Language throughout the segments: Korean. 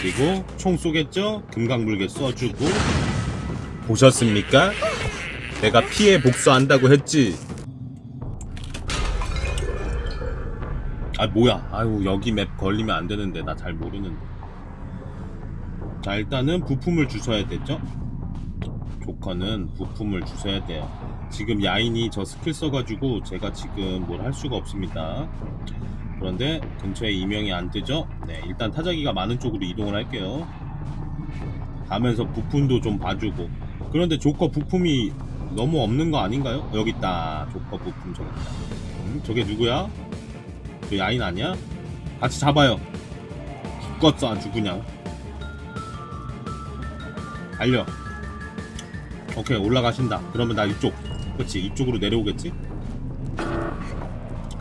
그리고 총 쏘겠죠? 금강불개 쏴주고. 보셨습니까? 내가 피해 복수한다고 했지? 아 뭐야. 아유 여기 맵 걸리면 안 되는데. 나 잘 모르는데. 자 일단은 부품을 주셔야 되죠? 조커는 부품을 주셔야 돼요. 지금 야인이 저 스킬 써가지고 제가 지금 뭘 할 수가 없습니다 그런데 근처에 이명이 안 뜨죠? 네 일단 타자기가 많은 쪽으로 이동을 할게요. 가면서 부품도 좀 봐주고. 그런데 조커 부품이 너무 없는 거 아닌가요? 여기 있다. 조커 부품 저기. 있다 음, 저게 누구야? 저 야인 아니야? 같이 잡아요. 죽었어 아주 그냥. 달려. 오케이 올라가신다. 그러면 나 이쪽. 그렇지 이쪽으로 내려오겠지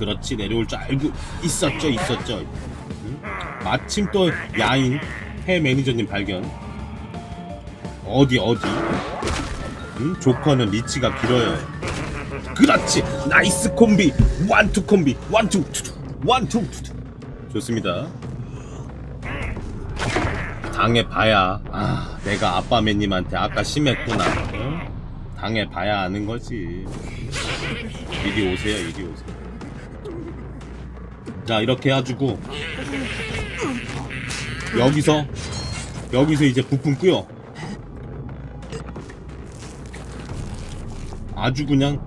그렇지 내려올 줄 알고 있었죠 있었죠. 응? 마침 또 야인 해 매니저님 발견. 어디 어디? 응? 조커는 리치가 길어요. 그렇지! 나이스 콤비! 원투 콤비! 원투 투투 원투 투투. 좋습니다. 당해봐야 아 내가 아빠 매님한테 아까 심했구나. 응? 당해봐야 아는 거지. 이리 오세요 이리 오세요 자 이렇게 해가지고 여기서 여기서 이제 부품 끄요. 아주 그냥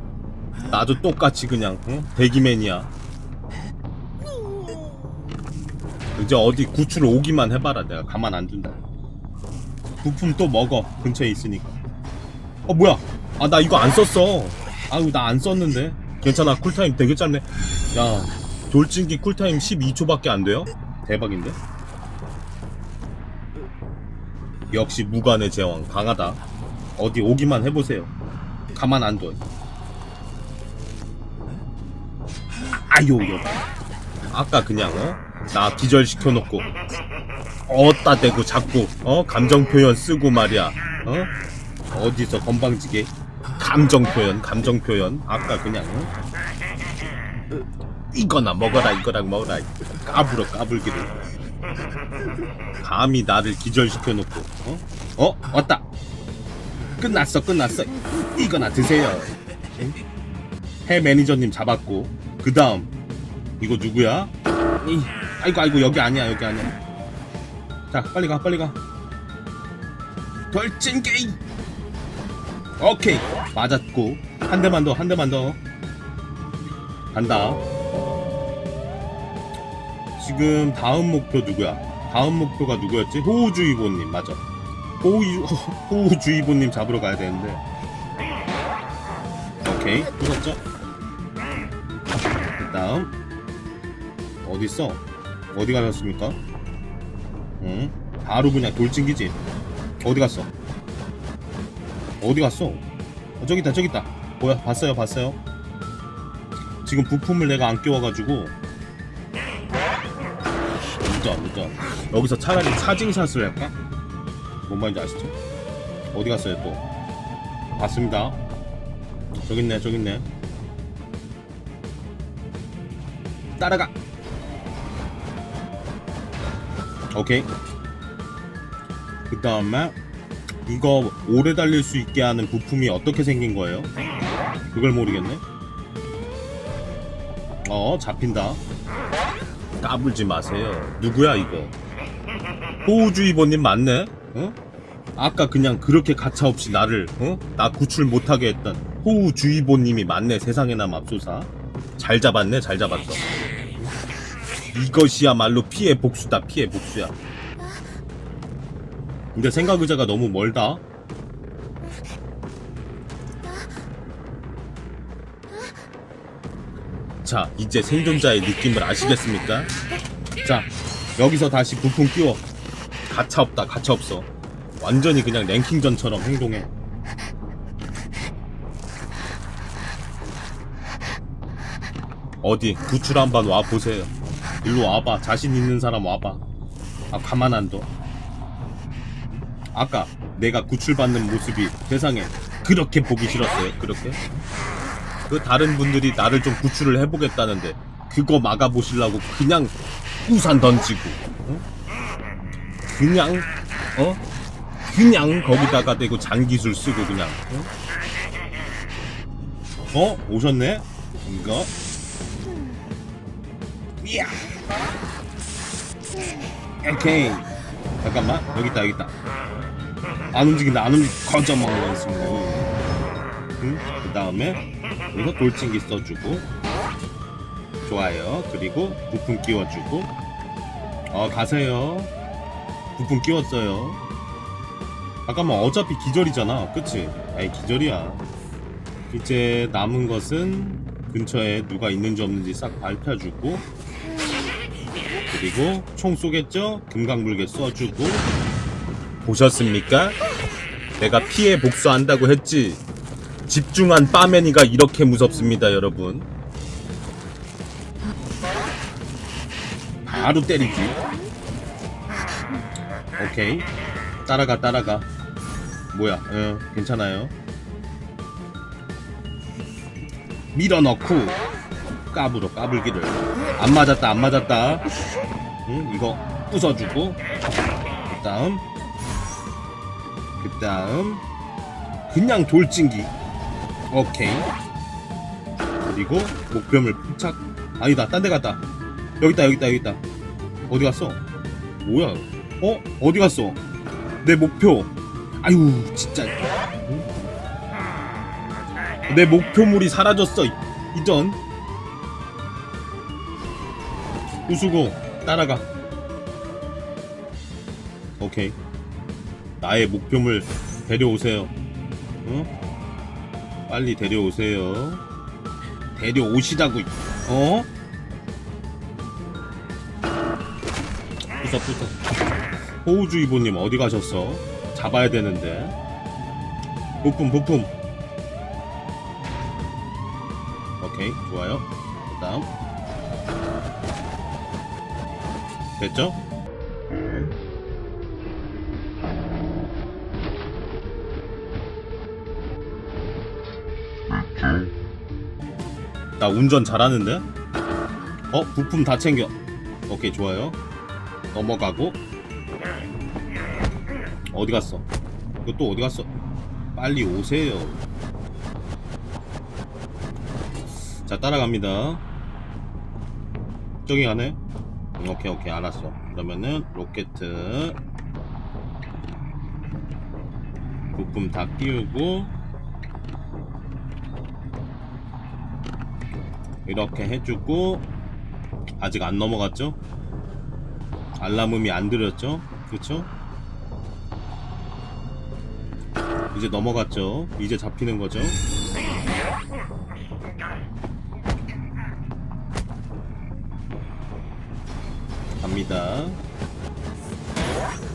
나도 똑같이 그냥 응? 대기맨이야. 이제 어디 구출 오기만 해봐라 내가 가만 안 둔다. 부품 또 먹어 근처에 있으니까. 어 뭐야? 아 나 이거 안 썼어. 아유 나 안 썼는데. 괜찮아 쿨타임 되게 짧네. 야 돌진기 쿨타임 12초밖에 안 돼요? 대박인데 역시 무관의 제왕 강하다 어디 오기만 해보세요 가만 안 둬. 아유 여 아까 그냥 어? 나 기절시켜놓고 어따 대고 자꾸 어 감정 표현 쓰고 말이야 어 어디서 건방지게 감정 표현 감정 표현 아까 그냥 어? 이거나 먹어라 이거랑 먹어라. 까불어 까불기를. 감히 나를 기절시켜놓고 어? 어? 왔다. 끝났어 끝났어. 이거나 드세요. 해 매니저님 잡았고 그 다음. 이거 누구야? 이, 아이고 아이고 여기 아니야 여기 아니야. 자 빨리 가 빨리 가. 돌진 게임! 오케이. 맞았고 한 대만 더 한 대만 더. 간다 지금 다음 목표 누구야? 다음 목표가 누구였지? 호우주의보님 맞아. 호우, 호우주의보님 잡으러 가야 되는데. 오케이 부셨죠? 그 다음 어딨어? 어디 가셨습니까? 응? 바로 그냥 돌진기지. 어디 갔어? 어디 갔어? 어, 저기 있다 저기 있다. 뭐야 봤어요 봤어요. 지금 부품을 내가 안 끼워가지고 무자 무자 여기서 차라리 차징샷을 할까? 뭔 말인지 아시죠? 어디 갔어요 또? 봤습니다. 저기 있네 저기 있네. 따라가. 오케이. 그 다음에 이거 오래 달릴 수 있게 하는 부품이 어떻게 생긴 거예요? 그걸 모르겠네. 어 잡힌다 까불지 마세요 누구야 이거 호우주의보님 맞네? 어? 아까 그냥 그렇게 가차없이 나를 어? 나 구출 못하게 했던 호우주의보님이 맞네 세상에나 맙소사 잘 잡았네 잘 잡았어 이것이야말로 피해 복수다 피해 복수야 근데 생각 의자가 너무 멀다 자 이제 생존자의 느낌을 아시겠습니까? 자 여기서 다시 부품 끼워. 가차없다 가차없어. 완전히 그냥 랭킹전처럼 행동해. 어디 구출 한번 와보세요. 일로 와봐. 자신 있는 사람 와봐. 아 가만 안둬. 아까 내가 구출받는 모습이 세상에 그렇게 보기 싫었어요? 그렇게 그 다른 분들이 나를 좀 구출을 해보겠다는데 그거 막아보시려고 그냥 우산 던지고 어? 그냥 어? 그냥 거기다가 대고 장기술 쓰고 그냥 어, 어? 오셨네? 이거? 이야! 오케이. 잠깐만. 여기 있다 여기 있다. 안 움직인다 안 움직 거저 먹는 있습니다 응? 그 다음에 여기서 돌진기 써주고 좋아요. 그리고 부품 끼워주고. 어 가세요. 부품 끼웠어요. 잠깐만 어차피 기절이잖아. 그치? 아니 기절이야. 이제 남은 것은 근처에 누가 있는지 없는지 싹 밝혀주고 그리고 총 쏘겠죠? 금강불개 쏴주고. 보셨습니까? 내가 피해 복수한다고 했지 집중한 빠맨이가 이렇게 무섭습니다 여러분. 바로 때리기. 오케이. 따라가 따라가. 뭐야? 어, 괜찮아요. 밀어넣고. 까불어 까불기를. 안 맞았다 안 맞았다. 응 이거 부숴주고. 그 다음. 그 다음. 그냥 돌진기 오케이. 그리고 목표물 포착. 아니다 딴 데 갔다. 여기 있다 여기 있다 여기 있다. 어디 갔어? 뭐야? 어? 어디 갔어? 내 목표. 아유 진짜. 내 목표물이 사라졌어 이- 이전. 우수고 따라가. 오케이. 나의 목표물 데려오세요. 어? 빨리 데려오세요 데려오시자고 이- 어? 부숴 부숴 호우주의보님 어디 가셨어? 잡아야 되는데 부품 부품 오케이 좋아요 그 다음 됐죠? 나 운전 잘하는데? 어? 부품 다 챙겨. 오케이 좋아요. 넘어가고. 어디 갔어? 이거 또 어디 갔어? 빨리 오세요. 자 따라갑니다. 저기 가네. 음, 오케이 오케이. 알았어. 그러면은 로켓. 부품 다 끼우고 이렇게 해주고 아직 안 넘어갔죠? 알람음이 안 들렸죠? 그쵸? 이제 넘어갔죠? 이제 잡히는 거죠? 갑니다.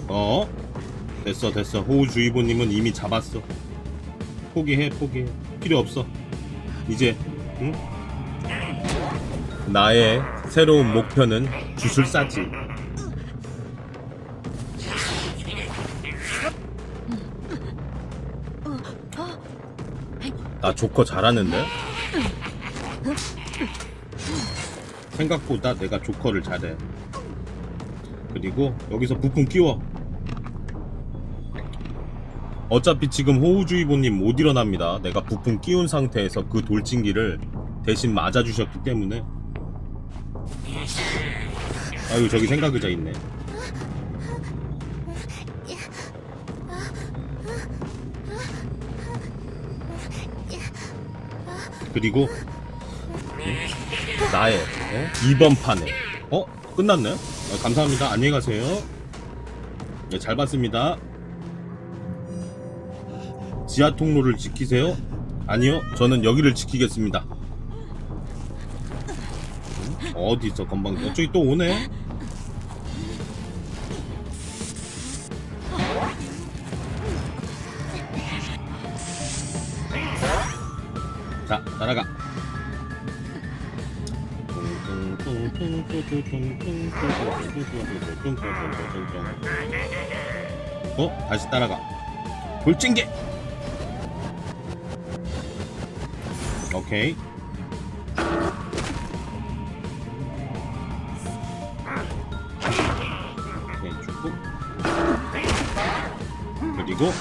어? 됐어, 됐어. 호우주의보님은 이미 잡았어. 포기해, 포기해. 필요 없어. 이제, 응? 나의 새로운 목표는 주술사지. 나 조커 잘하는데? 생각보다 내가 조커를 잘해. 그리고 여기서 부품 끼워. 어차피 지금 호우주의보님 못 일어납니다. 내가 부품 끼운 상태에서 그 돌진기를 대신 맞아주셨기 때문에. 아유 저기 생각 의자 있네. 그리고 나의 어? 이번 판에 어 끝났네. 어, 감사합니다. 안녕히 가세요. 네, 잘 봤습니다. 지하 통로를 지키세요. 아니요, 저는 여기를 지키겠습니다. 음? 어디 있어 건방? 어, 저기 또 오네. 자, 따라가. 어? 다시 따라가. 돌진개. 오케이. 그리고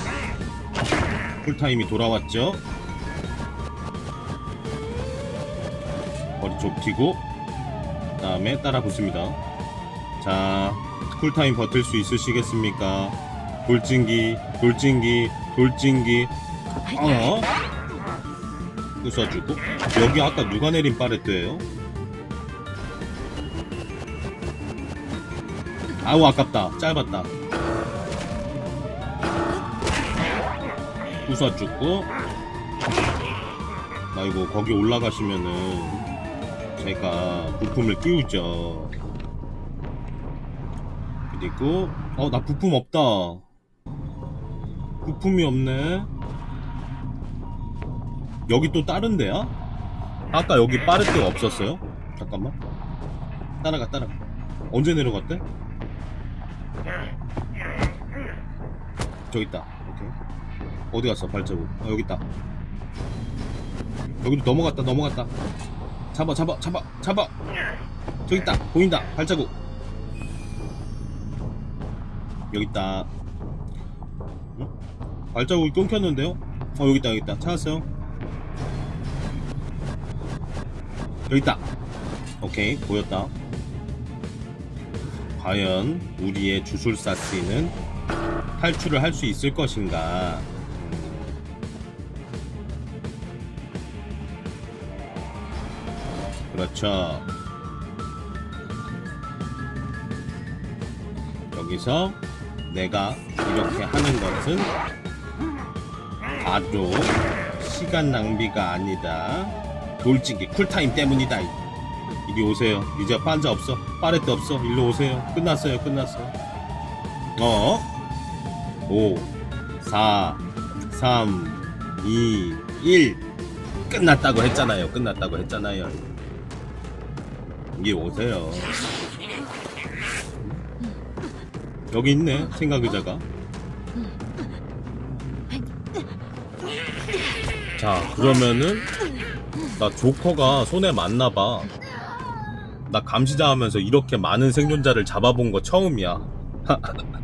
쿨타임이 돌아왔죠. 머리 좁히고 다음에 따라 붙습니다. 자, 쿨타임 버틸 수 있으시겠습니까? 돌진기, 돌진기, 돌진기. 어? 부숴주고 여기 아까 누가 내린 파레트예요? 아우 아깝다 짧았다 부숴주고 아이고 거기 올라가시면은 제가 부품을 끼우죠 그리고 어 나 부품 없다 부품이 없네 여기 또 다른 데야? 아까 여기 빠를 데가 없었어요? 잠깐만 따라가 따라가 언제 내려갔대? 저기 있다 어디 갔어 발자국? 어 여기 있다. 여기도 넘어갔다 넘어갔다. 잡아 잡아 잡아 잡아. 저기 있다 보인다 발자국. 여기 있다. 응? 발자국이 끊겼는데요? 어 여기 있다 여기 있다. 찾았어요? 여기 있다. 오케이 보였다. 과연 우리의 주술사 씨는 탈출을 할 수 있을 것인가 그렇죠 여기서 내가 이렇게 하는 것은 바로 시간 낭비가 아니다. 돌진기 쿨타임 때문이다. 이리 오세요. 이제 반자 없어. 파레트 없어. 일로 오세요. 끝났어요. 끝났어요. 어? 5 4 3 2 1 끝났다고 했잖아요. 끝났다고 했잖아요 이리 오세요. 여기 있네 생각 의자가. 자 그러면은 나 조커가 손에 맞나봐. 나 감시자 하면서 이렇게 많은 생존자를 잡아본 거 처음이야